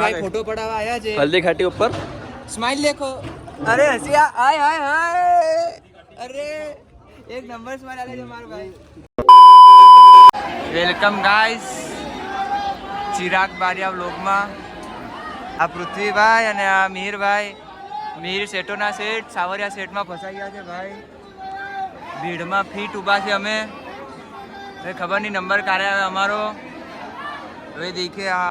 ભાઈ ફોટો પડાવવા આયા છે. હલ્દી ઘાટી ઉપર. સ્માઈલ દેખો. અરે હસિયા હાય હાય હાય. અરે એક નંબર સ્માઈલ આલે છે મારો ભાઈ. વેલકમ ગાઈસ ચિરાગ બારિયા વ્લોગમાં આ પૃથ્વીભાઈ અને આ મીરભાઈ. મિહિર શેઠોના શેઠ સાવરિયા શેઠમાં ફસાઈ ગયા છે ભાઈ. ભીડમાં ફીટ ઊભા છે અમે. હવે ખબર નહીં નંબર કાઢ્યા અમારો. હવે દેખે આ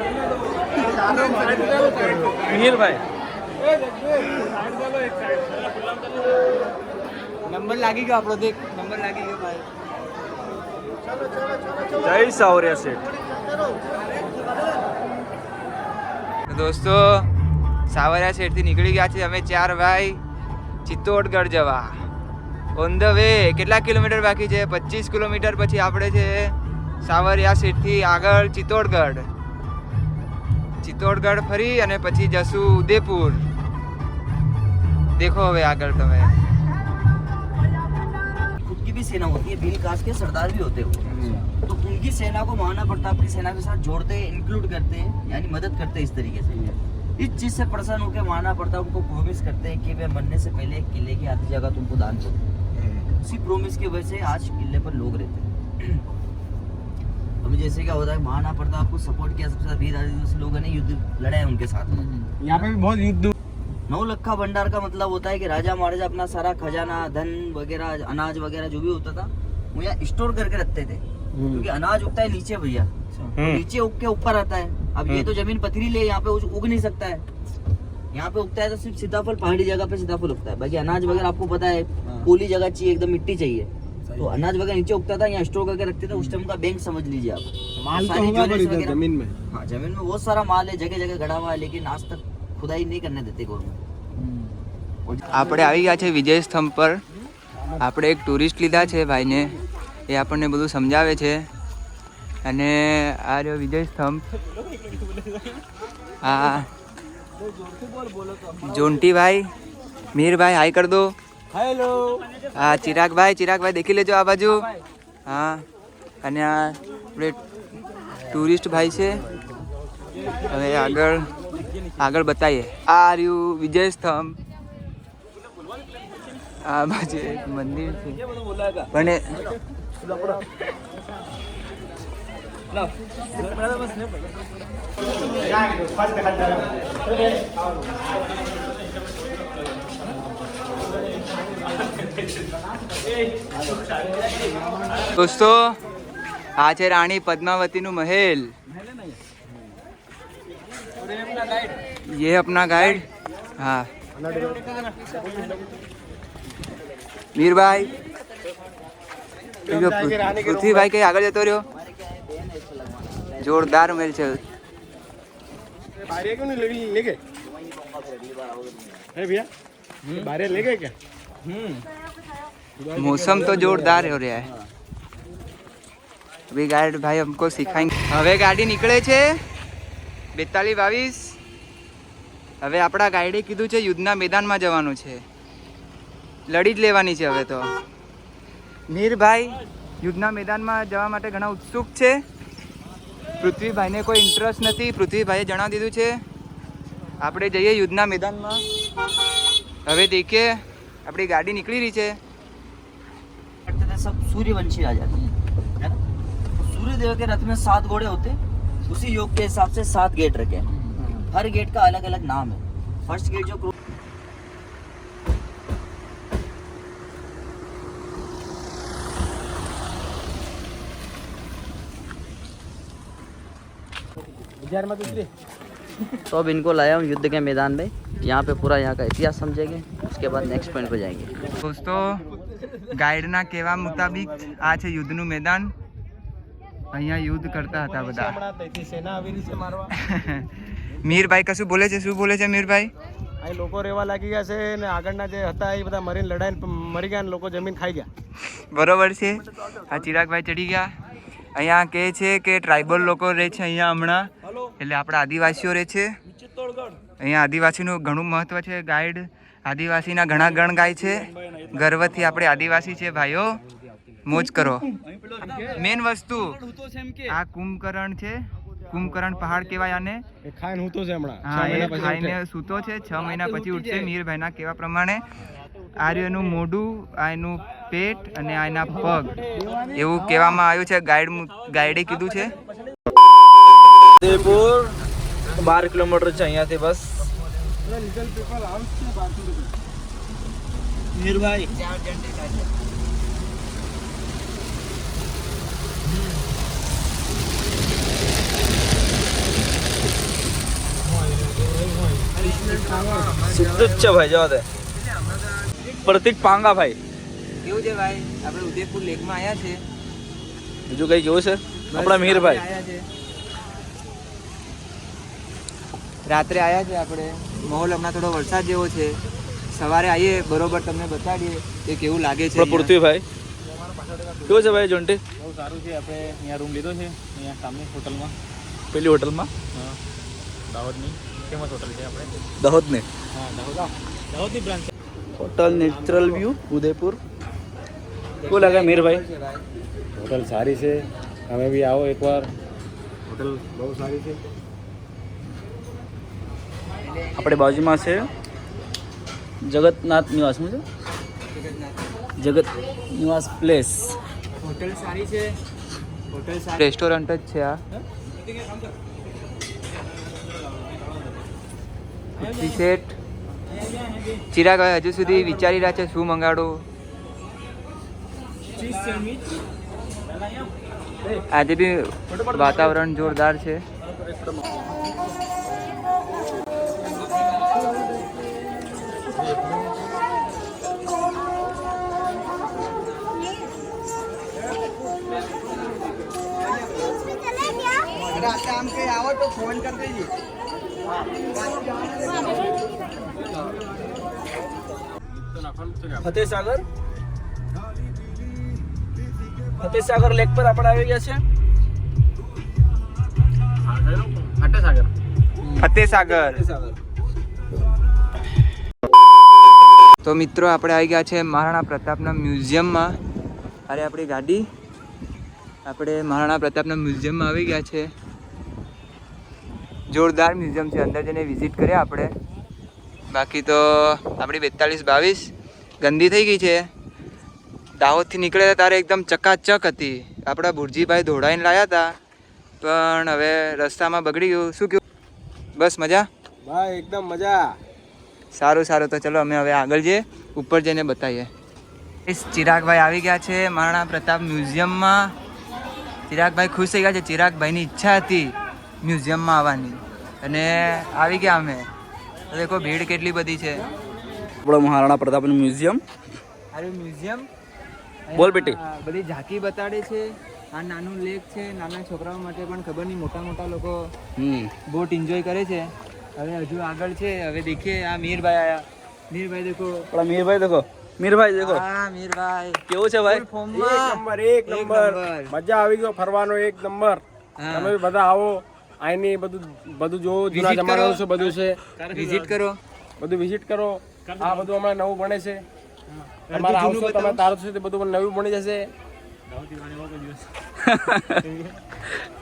મિહિરભાઈ. નંબર લાગી ગયો આપણો દેખ. નંબર લાગી ગયો ભાઈ. જય સાવરિયા શેઠ. દોસ્તો સાવરિયા શેઠથી નીકળી ગયા છે અમે ચાર ભાઈ ચિત્તોડગઢ જવા. ઓન ધ વે કેટલા કિલોમીટર બાકી છે? પચીસ કિલોમીટર પછી આપણે છે સાવરિયા શેઠથી આગળ ચિત્તોડગઢ ચિત્તોડગઢ ફરી અને પછી જશું ઉદયપુર દેખો હવે આગળ તમે खुद की भी सेना होती है दिल कास्ट के सरदार भी होते हो तो उनकी सेना को मानना पड़ता है अपनी सेना के साथ जोड़ते हैं इंक्लूड करते हैं यानी मदद करते हैं इस तरीके से इस चीज से परेशान होकर मानना पड़ता है उनको प्रोमिस करते हैं कि वे मरने से पहले एक किले की आधी जगह तुमको दान करो उसी प्रोमिस की वजह से आज किले पर लोग रहते हैं अभी जैसे क्या होता है मानना पड़ता है आपको सपोर्ट किया सबसे वीर आदिवासी लोगों ने युद्ध लड़े हैं उनके साथ। यहाँ पे भी बहुत युद्ध नौ लखा भंडार का मतलब होता है कि राजा महाराजा अपना सारा खजाना धन वगैरह अनाज वगैरह जो भी होता था वो यहाँ स्टोर करके रखते थे। क्योंकि अनाज उगता है नीचे भैया। तो नीचे उग के ऊपर आता है। अब ये तो ज़मीन पथरीली है यहाँ पे उग नहीं सकता है। यहाँ पे उगता है तो सिर्फ़ सीताफल पहाड़ी जगह पे सीताफल उगता है। बाकी अनाज वगैरह आपको पता है पोली जगह चाहिए एकदम मिट्टी चाहिए। तो अनाज वगैरह नीचे उगता था यहाँ स्टोर करके रखते थे उस टाइम का बैंक समझ लीजिए आप माल तो सारी होगा ज्वेलरीज पर इधर वगैरह- जमीन में हाँ जमीन में बहुत सारा माल है जगह जगह गड़ा हुआ है लेकिन आज तक खुदाई नहीं करने देते गवर्नमेंट આપણે આવી ગયા છે વિજય સ્તંભ પર આપણે એક ટુરિસ્ટ લીધા છે ભાઈને એ આપણને બધું સમજાવે છે અને આ રહ્યો વિજય સ્તંભ આ જોન્ટીભાઈ મીરભાઈ હાઈ કર દો હેલો હા, ચિરાગભાઈ ચિરાગભાઈ, દેખી લેજો આ બાજુ. હા, અને આ આપણે ટુરિસ્ટ ભાઈ છે. હવે આગળ આગળ બતાવીએ આ રહ્યું વિજય સ્તંભ. આ બાજુ એક મંદિર છે. પણ એ- દોસ્તો આ છે રાણી પદ્માવતીનું મહેલ ये अपना गाइड हाँ मीर भाई પૃથ્વી ભાઈ કઈ આગળ જતો રહ્યો જોરદાર મેલ છે बारे क्यों नहीं ले, मौसम तो जोरदार हो रहा है अभी गाइड भाई हमको सिखाएंगे હવે ગાડી નીકળે છે બેતાલીસ બાવીસ હવે આપણા ગાઈડે કીધું છે યુદ્ધના મેદાનમાં જવાનું છે લડી જ લેવાની છે હવે તો મીરભાઈ યુદ્ધના મેદાનમાં જવા માટે ઘણા ઉત્સુક છે પૃથ્વીભાઈને કોઈ ઇન્ટરેસ્ટ નથી પૃથ્વીભાઈએ જણાવી દીધું છે આપણે જઈએ યુદ્ધના મેદાનમાં હવે દેખીએ આપણી ગાડી નીકળી રહી છે करते थे सब सूर्यवंशी आ जाती है ना? तो सूर्यदेव के रथ में सात घोड़े होते उसी योग के हिसाब से सात गेट रखे हैं। हर गेट का अलग अलग नाम है। फ़र्स्ट गेट जो तो अब इनको लाया हूँ युद्ध के मैदान में। यहाँ पे पूरा यहाँ का इतिहास समझेंगे उसके बाद नेक्स्ट पॉइंट पे जाएँगे। दोस्तों ગાઈડના કહેવા મુતાબિક આ છે યુદ્ધનું મેદાન. અહીંયા યુદ્ધ કરતા હતા બધા. મીરભાઈ કશું બોલે છે? શું બોલે છે મીરભાઈ? અહીં લોકો રહેવા લાગી ગયા છે ને આગળના જે હતા એ બધા મરીને લડાઈને મરી ગયા ને લોકો જમીન ખાઈ ગયા. બરોબર છે. આ ચિરાગભાઈ ચડી ગયા. અહીંયા કહે છે કે ટ્રાઇબલ લોકો રહે છે અહીંયા હમણાં. એટલે આપણા આદિવાસીઓ રહે છે. અહીંયા આદિવાસીનું ઘણું મહત્વ છે ગાઈડ. આદિવાસીના ઘણા ગણ ગાય છે. ગર્વથી આપણે આદિવાસી છે ભાઈઓ મોજ કરો. મેન વસ્તુ આ કુંભકરણ છે કુંભકરણ પહાડ કહેવાય આને. ખાઈને સૂતો છે હમણાં. હા એ ખાઈને સૂતો છે છ મહિના પછી ઉઠશે મીરભાઈના કહેવા પ્રમાણે. આર્યનું મોઢું આ એનું પેટ અને આ એના પગ. એવું કહેવામાં આવ્યું છે ગાઈડ ગાઈડે કીધું છે. ઉદયપુર બાર કિલોમીટર છે અહીંયાથી બસ. મીરભાઈ. સીધું જ છે ભાઈ જવા દે પ્રતિક પાંગા ભાઈ. કેવું છે ભાઈ? આપણે ઉદયપુર લેકમાં આવ્યા છે. બીજું કઈ કેવું છે? આપણા મીરભાઈ રાત્રે આવ્યા છે આપણે. માહોલ હમણાં થોડો વરસાદ જેવો છે. સવારે આવીએ બરોબર તમને બતાડીએ કે કેવું લાગે છે. પૃથ્વીભાઈ. કેવું છે ભાઈ જોન્ટી બહુ સારું છે આપણે અહીંયા રૂમ લીધો છે અહીંયા સામે હોટલમાં. પેલી હોટલમાં? હા દાહોદની. ફેમસ હોટલ છે આપણે. દાહોદની. હા Dahod. દાહોદની branch. Hotel natural view Udaipur. શું લાગે મીરભાઈ? હોટલ સારી છે. તમે બી આવો એકવાર. હોટલ બહુ સારી છે આપણે બાજુમાં છે જગતનાથ નિવાસ શું છે? જગત નિવાસ પ્લેસ હોટલ સારી છે? હોટલ સારી રેસ્ટોરન્ટ જ છે આ. શેઠ. ચિરાગભાઈ હજુ સુધી વિચારી રહ્યા છે શું મંગાડું. આજે બી વાતાવરણ જોરદાર છે. ફતેસાગર ફતેસાગર લેક પર આપણે આવી ગયા છે? અટ્ટાસાગર ફતેસાગર તો મિત્રો આપણે આવી ગયા છે મહારાણા પ્રતાપના મ્યુઝિયમમાં. અરે આપણી ગાડી. આપણે મહારાણા પ્રતાપના મ્યુઝિયમમાં આવી ગયા છે. જોરદાર મ્યુઝિયમ છે. અંદર જઈને વિઝિટ કર્યા આપણે. બાકી તો આપણી બેતાલીસ બાવીસ ગંદી થઈ ગઈ છે. દાહોદથી નીકળ્યા ત્યારે એકદમ ચકાચક હતી. આપણા ભુરજીભાઈ ધોળાઈને લાવ્યા હતા પણ હવે રસ્તામાં બગડી ગયું. શું કહ્યું બસ મજા? ભાઈ એકદમ મજા. સારું સારું. તો ચલો અમે હવે આગળ જઈએ. ઉપર જઈને બતાવીએ. ચિરાગભાઈ આવી ગયા છે મહારાણા પ્રતાપ મ્યુઝિયમમાં. ચિરાગભાઈ ખુશ થઈ ગયા છે. ચિરાગભાઈની ઈચ્છા હતી. મ્યુઝિયમમાં આવવાની. અને આવી ગયા અમે. દેખો ભીડ કેટલી બધી છે. આપણો મહારાણા પ્રતાપનું મ્યુઝિયમ. અરે મ્યુઝિયમ. બોલ બેટી. બધી ઝાંકી બતાડે છે. આ નાનું લેક છે. નાના છોકરાઓ માટે પણ ખબર નહીં મોટા મોટા લોકો હમ. બોટ એન્જોય કરે છે. હવે હજુ આગળ છે. હવે દેખીએ આ મીરભાઈ આયા. મીરભાઈ દેખો. આપણા મીરભાઈ દેખો. મીરભાઈ દેખો. હા મીરભાઈ. કેવું છે ભાઈ? એક નંબર એક નંબર. મજા આવી ગયો ફરવાનો એક નંબર. હા. તમે બધા આવો. અહીંની બધું બધું જો જૂના જમાનાનું છે બધું છે? વિઝિટ કરો. બધું વિઝિટ કરો. આ બધું હમણાં નવું બને છે. તમારા આવશો તમે તારો છે તે બધું નવું બની જશે.